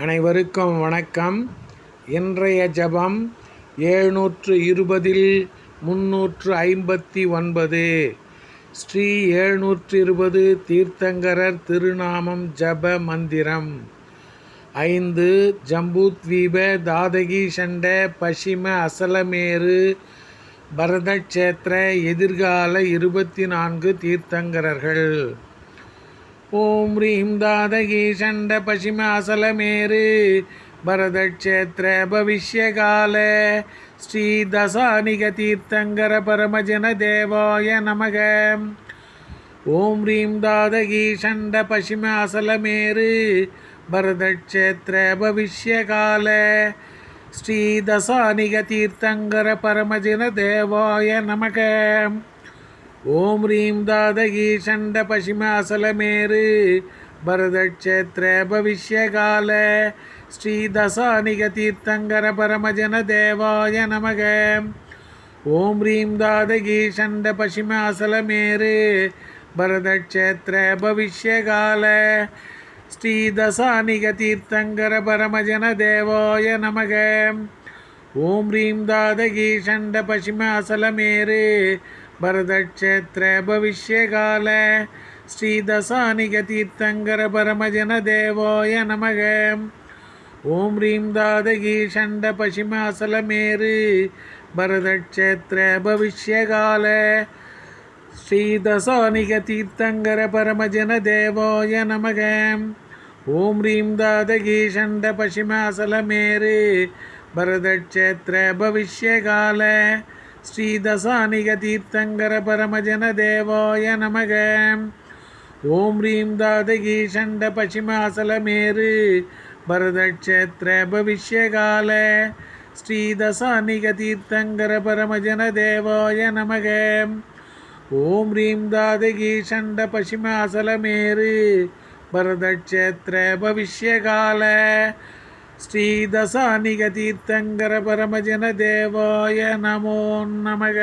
அனைவருக்கும் வணக்கம். இன்றைய ஜபம் ஏழ்நூற்று இருபதில் முன்னூற்று ஐம்பத்தி ஒன்பது. ஸ்ரீ ஏழ்நூற்று இருபது தீர்த்தங்கரர் திருநாமம் ஜப மந்திரம். ஐந்து ஜம்பூத்வீப தாதகி சண்ட பசிம அசலமேரு பரதக்ஷேத்திர எதிர்கால இருபத்தி நான்கு தீர்த்தங்கரர்கள். ஓம் ரீம் தாதகி சண்ட பசிமாசலமேரு பரதக்ஷேத்திர பவிஷ்யகால ஸ்ரீ தசானிக தீர்த்தங்கர பரமஜன தேவாய நமக. ஓம் ரீம் தாதகி சண்ட பசிமாசலமேரு பரதக்ஷேத்திர பவிஷ்யகால ஸ்ரீ தசானிக தீர்த்தங்கர பரமஜன தேவாய நமக. ஓம் ரீம் தாதகி சண்ட பசிம அசலமேரு பரதக்ஷேத்திர பவிஷ்யகால ஸ்ரீ தசானிக தீர்த்தங்கர பரமஜன தேவாய நமக. ஓம் ரீம் தாதகி சண்ட பசிம அசலமேரு பரதக்ஷேத்திர பவிஷ்யகால ஸ்ரீ தசானிக தீர்த்தங்கர பரமஜன தேவாய நமக. ஓம் ரீம் தாதகி சண்ட பசிம அசலமேரு பரதக்ஷேத்திர பவிஷ்யகால ஸ்ரீ தசானிக தீர்த்தங்கர பரமஜன தேவாய நமக. ஓம் ரீம் தாதகி சண்ட பசிம அசலமேரு பரதக்ஷேத்திர பவிஷ்யகால ஸ்ரீ தசானிக தீர்த்தங்கர பரமஜன தேவாய நமக. ஓம் ரீம் தாதகி சண்ட பசிம அசலமேரு பரதக்ஷேத்திர பவிஷ்யகால ஸ்ரீதசானிக தீர்த்தங்கர பரமஜன தேவாய நமக. ஓம் ரீம் தாதகி சண்ட பசிமாசலமேரு பரதக்ஷேத்திர பவிஷ்யகால. ஸ்ரீதசானிக தீர்த்தங்கர பரமஜன தேவாய நமக. ஓம் ரீம் தாதகி சண்ட பசிமாசலமேரு பரதக்ஷேத்திர பவிஷ்யகால. ஸ்ரீதசானிக தீர்த்தங்கர பரமஜன தேவாய நமோ நமக.